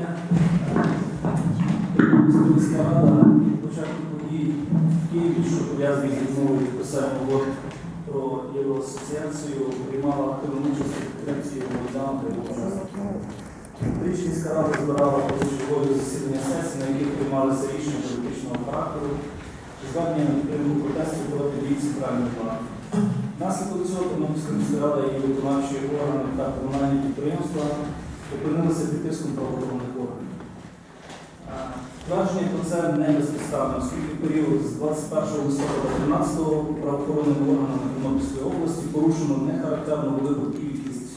дня. Рада від початку подій в Києві, що пов'язані з відмовою підписання угод про Євроасоціацію, приймала активну участь у підтримці Майдану та його. Тричі міська рада збирала позачергові засідання сесії, на яких приймалися рішення політичного характеру, звернення на підтримку протестів проти дій центральної влади. Внаслідок цього Тернопільська рада і виконавчі органи та комунальні підприємства опинилися під тиском правоохоронних Твердження про це не безпідставно, оскільки період з 21 листопада 2013 року правоохоронними органами Тернопільської області порушено нехарактерну велику кількість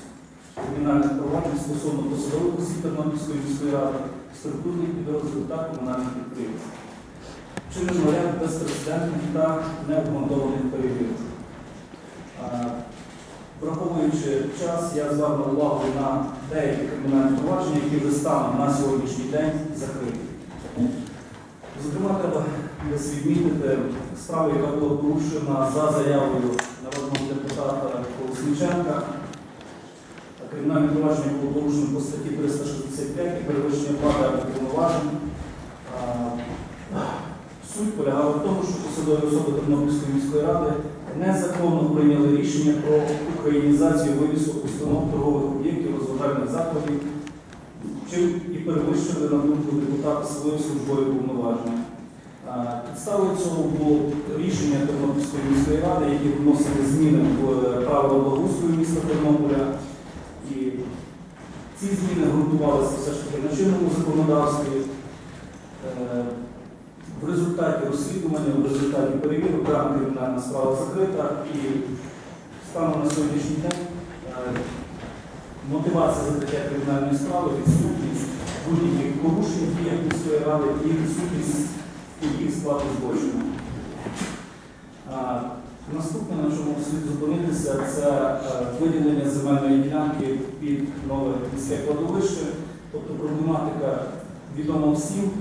кримінальних проваджень стосовно посадових осіб Тернопільської міської ради, структурних підрозділів та комунальних підприємств. Чинено ряд безпрецедентних та необґрунтованих перевірок. Враховуючи час, я звернув увагу на деякі кримінальні провадження, які вже станом на сьогоднішній день закриті. Треба відмітити справу, яка була порушена за заявою народного депутата Колесніченка. Кримінальне провадження було порушено по статті 365 і перевищення влади повноважень. Суть полягала в тому, що посадові особи Тернопільської міської ради незаконно прийняли рішення про українізацію вивісок установ торгових об'єктів, розважальних закладів, чим і перевищили на думку депутата свої службові повноваження. Підставою цього було рішення Тернопільської міської ради, які вносили зміни в е, правила благоустрою міста Тернополя. І ці зміни ґрунтувалися все ж таки на чинному законодавстві. Е, В результаті розслідування, в результаті перевірок дана кримінальна справа закрита і станом на сьогоднішній день е, мотивація закриття кримінальної справи, відсутність будь-яких порушень діях міської ради і відсутність їх складу злочину. Наступне, на чому слід зупинитися, це е, виділення земельної ділянки під нове міське кладовище, тобто проблематика відома всім.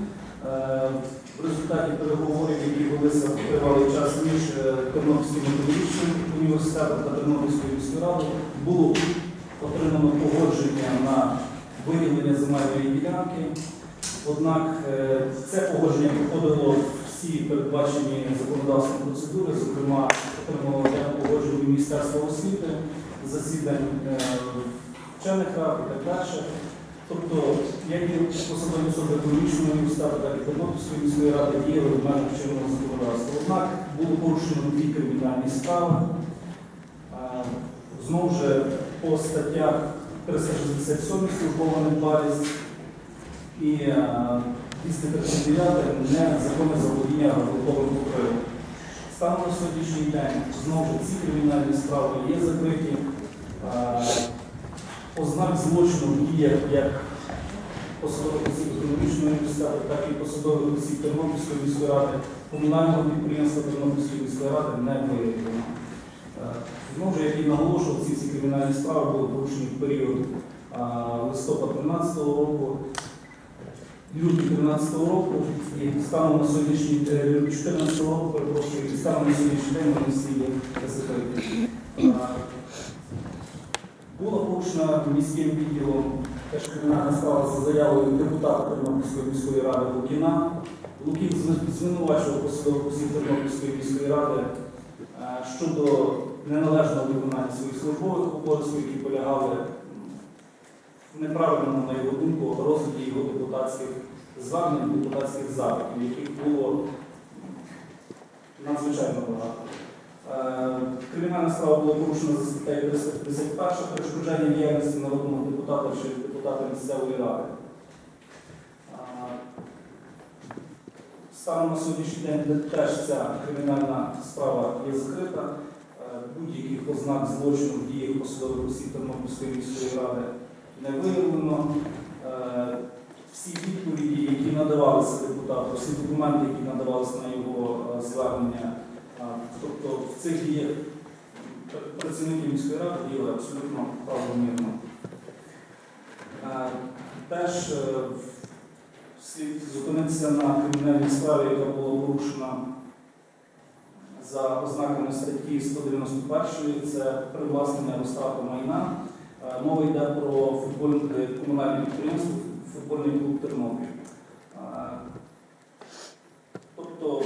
Е, В результаті переговорів, які велися тривалий час між е, Тернопільським медичним університетом та Тернопільською міською радою, було отримано погодження на виділення земельної ділянки. Однак е, це погодження проходило всі передбачені законодавством процедури, зокрема, отримало погодження Міністерства освіти, засідань е, вчених рад і так далі. Тобто, як і посадові особи економічного університету, так і Тернопільської міської ради діяли в межах чинного законодавства. Однак було порушено дві кримінальні справи. Знову ж по статтях 367 службова недбалість і е, 239 незаконне заволодіння готовим покривом. Станом на сьогоднішній день знову ж ці кримінальні справи є закриті. Е, Ознак злочину в діях як посадових осіб економічного університету, так і посадових осіб Тернопільської міської ради, комунального підприємства Тернопільської міської ради не виявлено. Е, Знову ж, як і наголошував, ці всі кримінальні справи були порушені в період а, листопад 13 року, лютий 13 року і станом на сьогоднішній е, 14 року, перепрошую, і станом на сьогоднішній день вони всі є закриті. Е, Була порушена міським відділом теж кримінальна справа за заявою депутата Тернопільської міської ради Лукіна. Лукін зв- звинувачував посадових осіб Тернопільської міської ради е, щодо неналежного виконання своїх службових обов'язків, які полягали в неправильному, на його думку, звернень, депутатських запитів, яких було надзвичайно багато. Е, Кримінальна справа була порушена за статтею 351 перешкоджання діяльності народного депутата чи депутата місцевої ради. Е, Станом на сьогоднішній день теж ця кримінальна справа є закрита. Е, Будь-яких ознак злочину в діях посадових осіб Тернопільської міської ради не виявлено. Всі відповіді, які надавалися депутату, всі документи, які надавалися на його е, звернення, Тобто в цих діях працівники міської ради діяли абсолютно правомірно. Е, Теж е, слід зупинитися на кримінальній справі, яка була порушена за ознаками статті 191, це привласнення розтрата майна. Мова йде про футбольне комунальне підприємство футбольний клуб Тернопіль. Тобто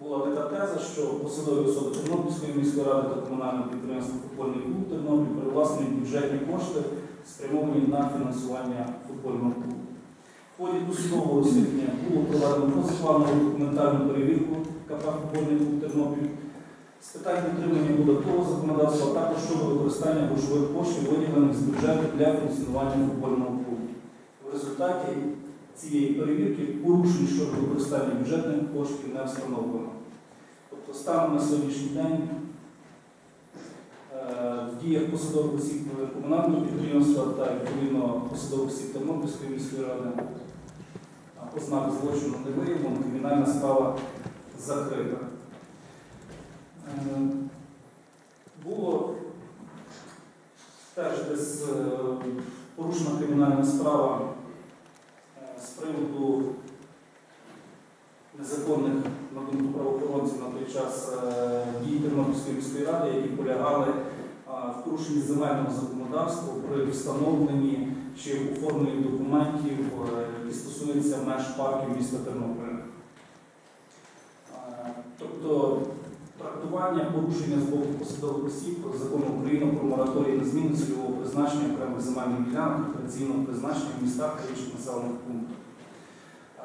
була така теза, що посадові особи Тернопільської міської ради та комунального підприємства футбольний клуб Тернопіль привласнюють бюджетні кошти, спрямовані на фінансування футбольного клубу. В ході досудового розслідування було проведено позапланову документальну перевірку КП «Футбольний клуб Тернопіль з питань підтримання додаткового законодавства, а також щодо використання грошових коштів, виділених з бюджету для функціонування футбольного клубу. В результаті цієї перевірки порушень щодо використання бюджетних коштів не встановлено. Тобто станом на сьогоднішній день е, в діях посадових осіб комунального підприємства та відповідно посадових осіб Тернопільської міської ради ознак злочину не виявлено, кримінальна справа закрита. Е, Було теж десь е, порушена кримінальна справа з приводу незаконних на думку правоохоронців на той час е, дій Тернопільської міської ради, які полягали е, в порушенні земельного законодавства при встановленні чи оформленні документів, е, які стосуються меж парків міста Тернополя. Е, Тобто трактування порушення з боку посадових осіб закону України про мораторій на зміну цільового призначення окремих земельних ділянок операційного призначення в містах та інших населених пунктах.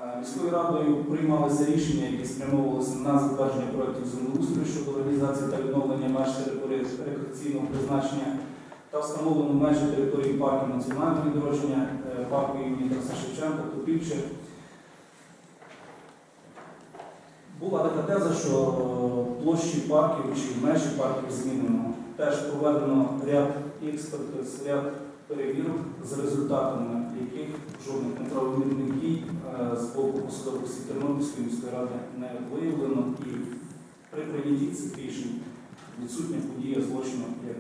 Е, Міською радою приймалися рішення, які спрямовувалися на затвердження проєктів землеустрою щодо організації та відновлення меж території рекреаційного призначення та встановлено межі території парків національного відродження, е, парку імені Тараса Шевченка, Топільче. Була така теза, що е, площі парків чи межі парків змінено. Теж проведено ряд експертиз, ряд перевірок, за результатами яких жодних неправомірних дій е, з боку посадових Тернопільської міської ради не виявлено і при прийнятті цих рішень відсутня подія злочину як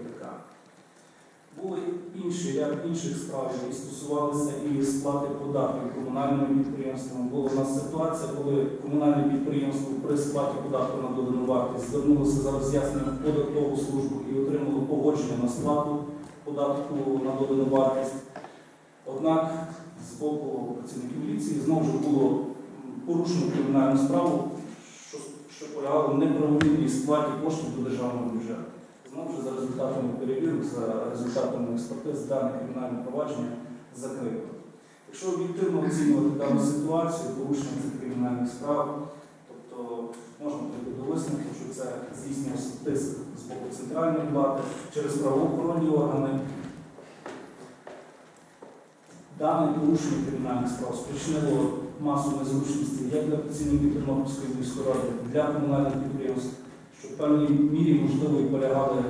ряд інших справ, які стосувалися і сплати податків комунальними підприємствами. Була у нас ситуація, коли комунальне підприємство при сплаті податку на додану вартість звернулося за роз'ясненням в податкову службу і отримало погодження на сплату податку на додану вартість. Однак з боку працівників міліції знову ж було порушено кримінальну справу, що, що полягало в неправомірній сплаті коштів до державного бюджету. Ж за результатами перевірок, за результатами експертиз, дане кримінальне провадження закрито. Якщо об'єктивно оцінювати дану ситуацію, порушення цих кримінальних справ, тобто можна прийти до висновку, що це здійснювався тиск з боку центральної влади через правоохоронні органи. Дане порушення кримінальних справ спричинило масу незручностей як для працівників Тернопільської міської ради, для комунальних підприємств, що в певній мірі можливо і полягали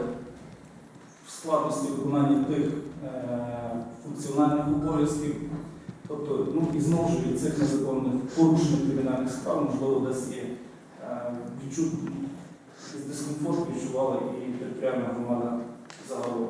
в складності виконання тих е, функціональних обов'язків. Тобто, ну і знову ж від цих незаконних порушень кримінальних справ, можливо, десь є е, відчут, дискомфорт відчувала і територіальна громада загалом.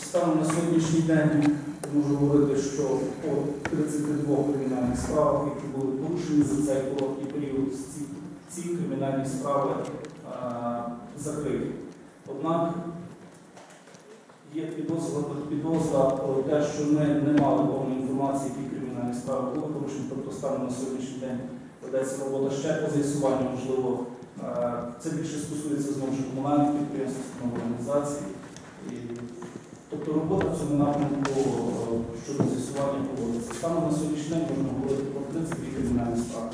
Станом на сьогоднішній день можу говорити, що по 32 кримінальних справах, які були порушені за цей короткий період, ці, ці кримінальні справи а, закриті. Однак є підозра, підозра про те, що ми не мали повної інформації, які кримінальні справи були порушені, тобто станом на сьогоднішній день ведеться робота ще по з'ясуванню, можливо, це більше стосується знову ж комунальних підприємств, організацій. Тобто робота в цьому напрямку е, щодо з'ясування проводиться. Станом на сьогоднішній день можна говорити про 32 кримінальні справи.